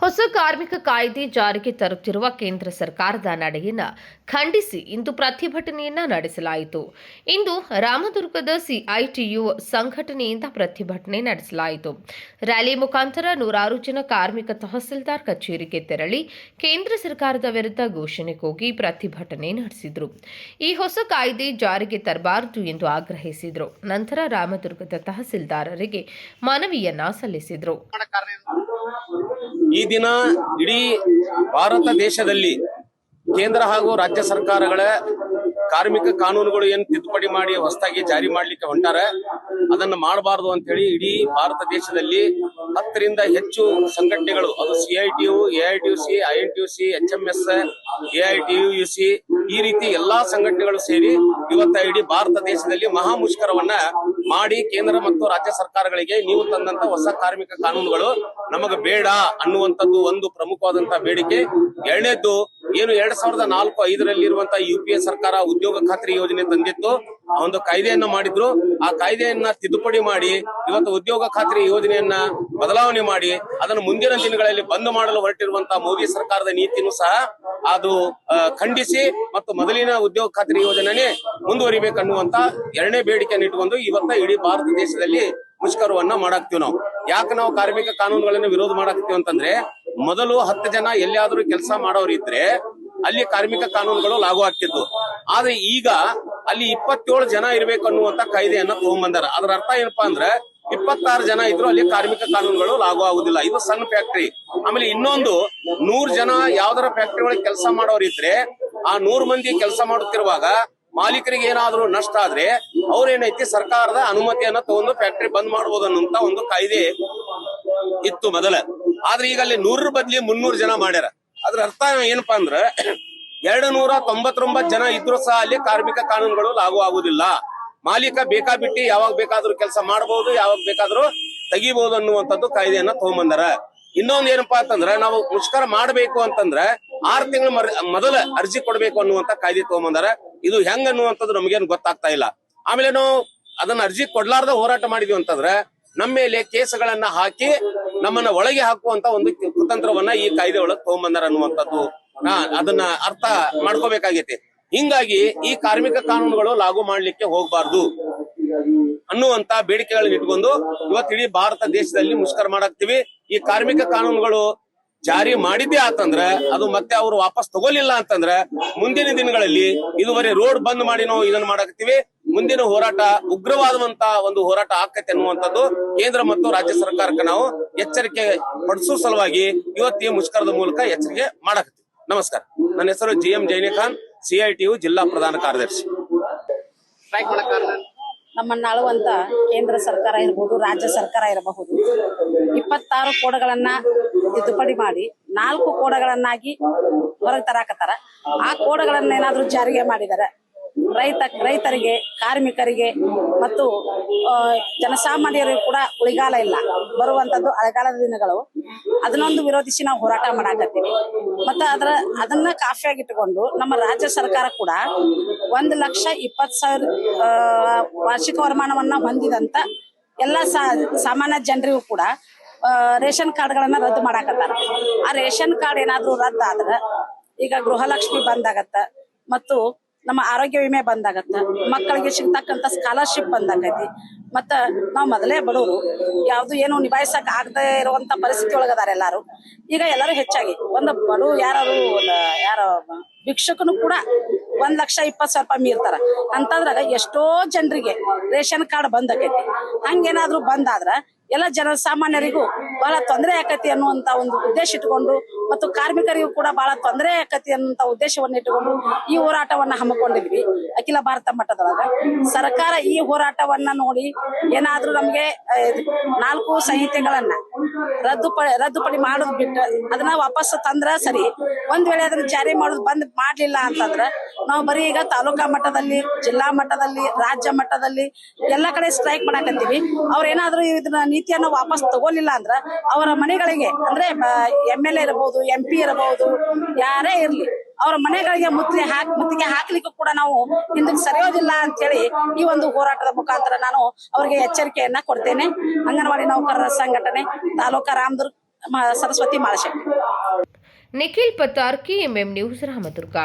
ಹೊಸ ಕಾರ್ಮಿಕ ಕಾಯ್ದೆ ಜಾರಿಗೆ ತರುತ್ತಿರುವ ಕೇಂದ್ರ ಸರ್ಕಾರದ ನಡೆಯನ್ನ ಖಂಡಿಸಿ ಇಂದು ಪ್ರತಿಭಟನೆಯನ್ನ ನಡೆಸಲಾಯಿತು. ಇಂದು ರಾಮದುರ್ಗದ ಸಿಐಟಿಯು ಸಂಘಟನೆಯಿಂದ ಪ್ರತಿಭಟನೆ ನಡೆಸಲಾಯಿತು. ರ್ಯಾಲಿ ಮುಖಾಂತರ ನೂರಾರು ಜನ ಕಾರ್ಮಿಕ ತಹಸೀಲ್ದಾರ್ ಕಚೇರಿಗೆ ತೆರಳಿ ಕೇಂದ್ರ ಸರ್ಕಾರದ ವಿರುದ್ಧ ಘೋಷಣೆ ಕೂಗಿ ಪ್ರತಿಭಟನೆ ನಡೆಸಿದರು. ಈ ಹೊಸ ಕಾಯ್ದೆ ಜಾರಿಗೆ ತರಬಾರದು ಎಂದು ಆಗ್ರಹಿಸಿದರು. ನಂತರ ರಾಮದುರ್ಗದ ತಹಸೀಲ್ದಾರರಿಗೆ ಮನವಿಯನ್ನ ಸಲ್ಲಿಸಿದರು. ಈ ದಿನ ಇಡೀ ಭಾರತ ದೇಶದಲ್ಲಿ ಕೇಂದ್ರ ಹಾಗೂ ರಾಜ್ಯ ಸರ್ಕಾರಗಳ ಕಾರ್ಮಿಕ ಕಾನೂನುಗಳು ಏನು ತಿದ್ದುಪಡಿ ಮಾಡಿ ಹೊಸದಾಗಿ ಜಾರಿ ಮಾಡ್ಲಿಕ್ಕೆ ಹೊಂಟಾರ ಅದನ್ನ ಮಾಡಬಾರದು ಅಂತ ಹೇಳಿ ಇಡೀ ಭಾರತ ದೇಶದಲ್ಲಿ ಹತ್ತರಿಂದ ಹೆಚ್ಚು ಸಂಘಟನೆಗಳು, ಅದು CITU AITUC INTUC H M S AITUC ಈ ರೀತಿ ಎಲ್ಲಾ ಸಂಘಟನೆಗಳು ಸೇರಿ ಇವತ್ತ ಇಡೀ ಭಾರತ ದೇಶದಲ್ಲಿ ಮಹಾ ಮುಷ್ಕರವನ್ನ ಮಾಡಿ ಕೇಂದ್ರ ಮತ್ತು ರಾಜ್ಯ ಸರ್ಕಾರಗಳಿಗೆ ನೀವು ತಂದಂತ ಹೊಸ ಕಾರ್ಮಿಕ ಕಾನೂನುಗಳು ನಮಗ ಬೇಡ ಅನ್ನುವಂಥದ್ದು ಒಂದು ಪ್ರಮುಖವಾದಂತಹ ಬೇಡಿಕೆ. ಎರಡನೇದ್ದು ಏನು ಎರಡ್ ಸಾವಿರದ ನಾಲ್ಕು ಐದರಲ್ಲಿ ಇರುವಂತಹ ಯು ಪಿ ಸರ್ಕಾರ ಉದ್ಯೋಗ ಖಾತ್ರಿ ಯೋಜನೆ ತಂದಿತ್ತು. ಒಂದು ಕಾಯ್ದೆಯನ್ನ ಮಾಡಿದ್ರು. ಆ ಕಾಯ್ದೆಯನ್ನ ತಿದ್ದುಪಡಿ ಮಾಡಿ, ಇವತ್ತು ಉದ್ಯೋಗ ಖಾತ್ರಿ ಯೋಜನೆಯನ್ನ ಬದಲಾವಣೆ ಮಾಡಿ, ಅದನ್ನು ಮುಂದಿನ ದಿನಗಳಲ್ಲಿ ಬಂದ್ ಮಾಡಲು ಹೊರಟಿರುವಂತಹ ಮೋದಿ ಸರ್ಕಾರದ ನೀತಿನೂ ಸಹ ಅದು ಖಂಡಿಸಿ ಮತ್ತು ಮೊದಲಿನ ಉದ್ಯೋಗ ಖಾತ್ರಿ ಯೋಜನೆನೇ ಮುಂದುವರಿಬೇಕನ್ನುವಂತ ಎರಡನೇ ಬೇಡಿಕೆಯನ್ನು ಇಟ್ಕೊಂಡು ಇವತ್ತ ಇಡೀ ಭಾರತ ದೇಶದಲ್ಲಿ ಮುಷ್ಕರವನ್ನ ಮಾಡಾಕ್ತಿವಿ ನಾವು. ಯಾಕೆ ನಾವು ಕಾರ್ಮಿಕ ಕಾನೂನುಗಳನ್ನ ವಿರೋಧ ಮಾಡಾಕ್ತಿವಿ ಅಂತಂದ್ರೆ ಮೊದಲು ಹತ್ತು ಜನ ಎಲ್ಲಿಯಾದ್ರೂ ಕೆಲಸ ಮಾಡೋರು ಇದ್ರೆ ಅಲ್ಲಿ ಕಾರ್ಮಿಕ ಕಾನೂನುಗಳು ಲಾಗು ಆಗ್ತಿದ್ವು. ಆದ್ರೆ ಈಗ ಅಲ್ಲಿ ಇಪ್ಪತ್ತೇಳು ಜನ ಇರಬೇಕು ಅನ್ನುವಂತ ಕಾಯ್ದೆಯನ್ನ ತಗೊಂಡ್ಬಂದಾರ ಅದರ ಅರ್ಥ ಏನಪ್ಪಾ ಅಂದ್ರೆ ಇಪ್ಪತ್ತಾರು ಜನ ಇದ್ರು ಅಲ್ಲಿ ಕಾರ್ಮಿಕ ಕಾನೂನುಗಳು ಲಾಗು ಆಗುದಿಲ್ಲ. ಇದು ಸಣ್ಣ ಫ್ಯಾಕ್ಟರಿ. ಆಮೇಲೆ ಇನ್ನೊಂದು, ನೂರ್ ಜನ ಯಾವ್ದಾರ ಫ್ಯಾಕ್ಟರಿ ಒಳಗೆ ಕೆಲಸ ಮಾಡೋರು ಇದ್ರೆ ಆ ನೂರ್ ಮಂದಿ ಕೆಲಸ ಮಾಡುತ್ತಿರುವಾಗ ಮಾಲೀಕರಿಗೆ ಏನಾದ್ರೂ ನಷ್ಟ ಆದ್ರೆ ಅವ್ರೇನೈತಿ ಸರ್ಕಾರದ ಅನುಮತಿಯನ್ನ ತಗೊಂಡು ಫ್ಯಾಕ್ಟರಿ ಬಂದ್ ಮಾಡಬಹುದು ಅನ್ನುವಂತ ಒಂದು ಕಾಯ್ದೆ ಇತ್ತು ಮೊದಲ. ಆದ್ರೆ ಈಗ ಅಲ್ಲಿ ನೂರರ ಬದ್ಲಿ ಮುನ್ನೂರು ಜನ ಮಾಡ್ಯಾರ. ಅದ್ರ ಅರ್ಥ ಏನಪ್ಪಾ ಅಂದ್ರ ಎರಡು ನೂರ ತೊಂಬತ್ತೊಂಬತ್ ಜನ ಇದ್ರು ಸಹ ಅಲ್ಲಿ ಕಾರ್ಮಿಕ ಕಾನೂನುಗಳು ಲಾಗು ಆಗುದಿಲ್ಲ. ಮಾಲೀಕ ಬೇಕಾಬಿಟ್ಟಿ ಯಾವಾಗ ಬೇಕಾದ್ರೂ ಕೆಲಸ ಮಾಡಬಹುದು ಯಾವಾಗ ಬೇಕಾದ್ರೂ ತೆಗಿಬಹುದು ಅನ್ನುವಂಥದ್ದು ಕಾಯ್ದೆಯನ್ನ ತಗೊಂಬಂದಾರ. ಇನ್ನೊಂದ್ ಏನಪ್ಪಾ ಅಂತಂದ್ರ ನಾವು ಮುಷ್ಕರ ಮಾಡಬೇಕು ಅಂತಂದ್ರ ಆರ್ ತಿಂಗಳ ಮೊದಲ ಅರ್ಜಿ ಕೊಡಬೇಕು ಅನ್ನುವಂತ ಕಾಯ್ದೆ ತಗೊಂಬಂದಾರ. ಇದು ಹೆಂಗ್ ಅನ್ನುವಂಥದ್ದು ನಮಗೇನು ಗೊತ್ತಾಗ್ತಾ ಇಲ್ಲ. ಆಮೇಲೆ ನಾವು ಅದನ್ನ ಅರ್ಜಿ ಕೊಡ್ಲಾರ್ದ ಹೋರಾಟ ಮಾಡಿದ್ವಿ ಅಂತಂದ್ರ ನಮ್ಮ ಮೇಲೆ ಕೇಸ್ಗಳನ್ನ ಹಾಕಿ ನಮ್ಮನ್ನ ಒಳಗೆ ಹಾಕುವಂತ ಒಂದು ಕುತಂತ್ರವನ್ನ ಈ ಕಾಯ್ದೆ ಒಳಗೆ ತಗೊಂಬಂದಾರ ಅನ್ನುವಂಥದ್ದು ಅದನ್ನ ಅರ್ಥ ಮಾಡ್ಕೋಬೇಕಾಗೈತಿ. ಹಿಂಗಾಗಿ ಈ ಕಾರ್ಮಿಕ ಕಾನೂನುಗಳು ಲಾಗು ಮಾಡ್ಲಿಕ್ಕೆ ಹೋಗ್ಬಾರ್ದು ಅನ್ನುವಂತ ಬೇಡಿಕೆಗಳನ್ನ ಇಟ್ಕೊಂಡು ಇವತ್ತು ಇಡೀ ಭಾರತ ದೇಶದಲ್ಲಿ ಮುಷ್ಕರ ಮಾಡಾಕ್ತಿವಿ. ಈ ಕಾರ್ಮಿಕ ಕಾನೂನುಗಳು ಜಾರಿ ಮಾಡಿದ್ದೇ ಆತಂದ್ರ ಅದು ಮತ್ತೆ ಅವರು ವಾಪಸ್ ತಗೋಲಿಲ್ಲ ಅಂತಂದ್ರ, ಮುಂದಿನ ದಿನಗಳಲ್ಲಿ ಇದುವರೆ ರೋಡ್ ಬಂದ್ ಮಾಡಿ ನಾವು ಇದನ್ನ ಮಾಡಾಕ್ತಿವಿ. ಮುಂದಿನ ಹೋರಾಟ ಉಗ್ರವಾದಂತಹ ಒಂದು ಹೋರಾಟ ಆಕತ್ತೆ ಅನ್ನುವಂಥದ್ದು ಕೇಂದ್ರ ಮತ್ತು ರಾಜ್ಯ ಸರ್ಕಾರಕ್ಕೆ ನಾವು ಎಚ್ಚರಿಕೆ ಪಡಿಸೋ ಸಲುವಾಗಿ ಇವತ್ತಿಗೆ ಮುಷ್ಕರದ ಮೂಲಕ ಎಚ್ಚರಿಕೆ ಮಾಡಾಕತ್ತೀವಿ. ನಮಸ್ಕಾರ. ನನ್ನ ಹೆಸರು ಜಿ ಎಂ ಜೈನಿಖಾನ್, ಸಿಐಟಿಯು ಜಿಲ್ಲಾ ಪ್ರಧಾನ ಕಾರ್ಯದರ್ಶಿ. ನಮ್ಮನ್ನ ಅಳುವಂತ ಕೇಂದ್ರ ಸರ್ಕಾರ ಇರಬಹುದು ರಾಜ್ಯ ಸರ್ಕಾರ ಇರಬಹುದು. ಇಪ್ಪತ್ತಾರು ಕೋಡಗಳನ್ನ ತಿದ್ದುಪಡಿ ಮಾಡಿ, ನಾಲ್ಕು ಕೋಡಗಳನ್ನಾಗಿ ಹೊರಗೆ ತರಾಕತ್ತಾರ. ಆ ಕೋಡಗಳನ್ನ ಏನಾದ್ರೂ ಜಾರಿಗೆ ಮಾಡಿದಾರೆ. ರೈತ, ರೈತರಿಗೆ, ಕಾರ್ಮಿಕರಿಗೆ ಮತ್ತು ಜನಸಾಮಾನ್ಯರಿಗೂ ಕೂಡ ಉಳಿಗಾಲ ಇಲ್ಲ. ಬರುವಂತದ್ದು ಅಳಗಾಲದ ದಿನಗಳು. ಅದನ್ನೊಂದು ವಿರೋಧಿಸಿ ನಾವು ಹೋರಾಟ ಮಾಡಾಕತ್ತೀವಿ. ಮತ್ತೆ ಅದರ, ಅದನ್ನ ಕಾಫಿಯಾಗಿಟ್ಟುಕೊಂಡು ನಮ್ಮ ರಾಜ್ಯ ಸರ್ಕಾರ ಕೂಡ ಒಂದು ಲಕ್ಷ ಇಪ್ಪತ್ತು ಸಾವಿರ ವಾರ್ಷಿಕ ವರಮಾನವನ್ನ ಹೊಂದಿದಂತ ಎಲ್ಲ ಸಾಮಾನ್ಯ ಜನರಿಗೂ ಕೂಡ ರೇಷನ್ ಕಾರ್ಡ್ಗಳನ್ನ ರದ್ದು ಮಾಡಾಕತ್ತಾರ. ಆ ರೇಷನ್ ಕಾರ್ಡ್ ಏನಾದ್ರೂ ರದ್ದಾದ್ರ ಈಗ ಗೃಹಲಕ್ಷ್ಮಿ ಬಂದಾಗತ್ತ ಮತ್ತು ನಮ್ಮ ಆರೋಗ್ಯ ವಿಮೆ ಬಂದಾಗತ್ತ. ಮಕ್ಕಳಿಗೆ ಸಿಗ್ತಕ್ಕಂತ ಸ್ಕಾಲರ್ಶಿಪ್ ಬಂದಾಗೈತಿ. ಮತ್ತ ನಾವು ಮೊದಲೇ ಬಡವರು ಯಾವ್ದು ಏನು ನಿಭಾಯಿಸಕ್ ಆಗದೆ ಇರುವಂತ ಪರಿಸ್ಥಿತಿ ಒಳಗದಾರ ಎಲ್ಲಾರು. ಈಗ ಎಲ್ಲರೂ ಹೆಚ್ಚಾಗಿ, ಒಂದು ಬಡವ ಯಾರು ಯಾರ ಭಿಕ್ಷಕನು ಕೂಡ ಒಂದ್ ಲಕ್ಷ ಇಪ್ಪತ್ ಸಾವಿರ ರೂಪಾಯಿ ಮೀರ್ತಾರ. ಅಂತಂದ್ರಾಗ ಎಷ್ಟೋ ಜನರಿಗೆ ರೇಷನ್ ಕಾರ್ಡ್ ಬಂದಾಕೈತಿ ಹಂಗೇನಾದ್ರೂ ಬಂದಾದ್ರ ಎಲ್ಲ ಜನ ಸಾಮಾನ್ಯರಿಗೂ ಬಹಳ ತೊಂದರೆ ಆಕತಿ ಅನ್ನುವಂತ ಒಂದು ಉದ್ದೇಶ ಇಟ್ಕೊಂಡು ಮತ್ತು ಕಾರ್ಮಿಕರಿಗೂ ಕೂಡ ಬಹಳ ತೊಂದರೆ ಆಕತಿ ಅನ್ನುವಂತ ಉದ್ದೇಶವನ್ನ ಇಟ್ಟುಕೊಂಡು ಈ ಹೋರಾಟವನ್ನ ಹಮ್ಮಿಕೊಂಡಿದ್ವಿ ಅಖಿಲ ಭಾರತ ಮಟ್ಟದೊಳಗ. ಸರ್ಕಾರ ಈ ಹೋರಾಟವನ್ನ ನೋಡಿ ಏನಾದ್ರೂ ನಮ್ಗೆ ನಾಲ್ಕು ಸಂಹಿತೆಗಳನ್ನ ರದ್ದುಪಡಿ ರದ್ದುಪಡಿ ಮಾಡುದು ಬಿಟ್ಟು ಅದನ್ನ ವಾಪಸ್ ತಂದ್ರ ಸರಿ. ಒಂದ್ ವೇಳೆ ಅದನ್ನ ಜಾರಿ ಮಾಡೋದು ಬಂದ್ ಮಾಡ್ಲಿಲ್ಲ ಅಂತಂದ್ರ ನಾವು ಬರೀ ಈಗ ತಾಲೂಕಾ ಮಟ್ಟದಲ್ಲಿ, ಜಿಲ್ಲಾ ಮಟ್ಟದಲ್ಲಿ, ರಾಜ್ಯ ಮಟ್ಟದಲ್ಲಿ ಎಲ್ಲಾ ಕಡೆ ಸ್ಟ್ರೈಕ್ ಮಾಡಾಕತ್ತೀವಿ. ಅವ್ರ ಏನಾದ್ರೂ ಇದನ್ನ ನೀತಿಯನ್ನ ವಾಪಸ್ ತಗೋಲಿಲ್ಲ ಅಂದ್ರ ಅವರ ಮನೆಗಳಿಗೆ, ಅಂದ್ರೆ ಎಂ ಎಲ್ ಎ ಇರಬಹುದು ಎಂ ಪಿ ಇರಬಹುದು ಯಾರೇ ಇರ್ಲಿ, ಅವರ ಮನೆಗಳಿಗೆ ಮುತ್ತಿಗೆ ಹಾಕಿ, ಮುತ್ತಿಗೆ ಹಾಕ್ಲಿಕ್ಕೂ ಕೂಡ ನಾವು ಹಿಂದಕ್ಕೆ ಸರಿಯೋದಿಲ್ಲ ಅಂತ ಹೇಳಿ ಈ ಒಂದು ಹೋರಾಟದ ಮುಖಾಂತರ ನಾನು ಅವರಿಗೆ ಎಚ್ಚರಿಕೆಯನ್ನ ಕೊಡ್ತೇನೆ. ಅಂಗನವಾಡಿ ನೌಕರರ ಸಂಘಟನೆ ತಾಲೂಕ Ramdurg Saraswati ಮಾಳಶೆಟ್ಟಿ. Nikhil Pattar, KMM news, Ramdurg.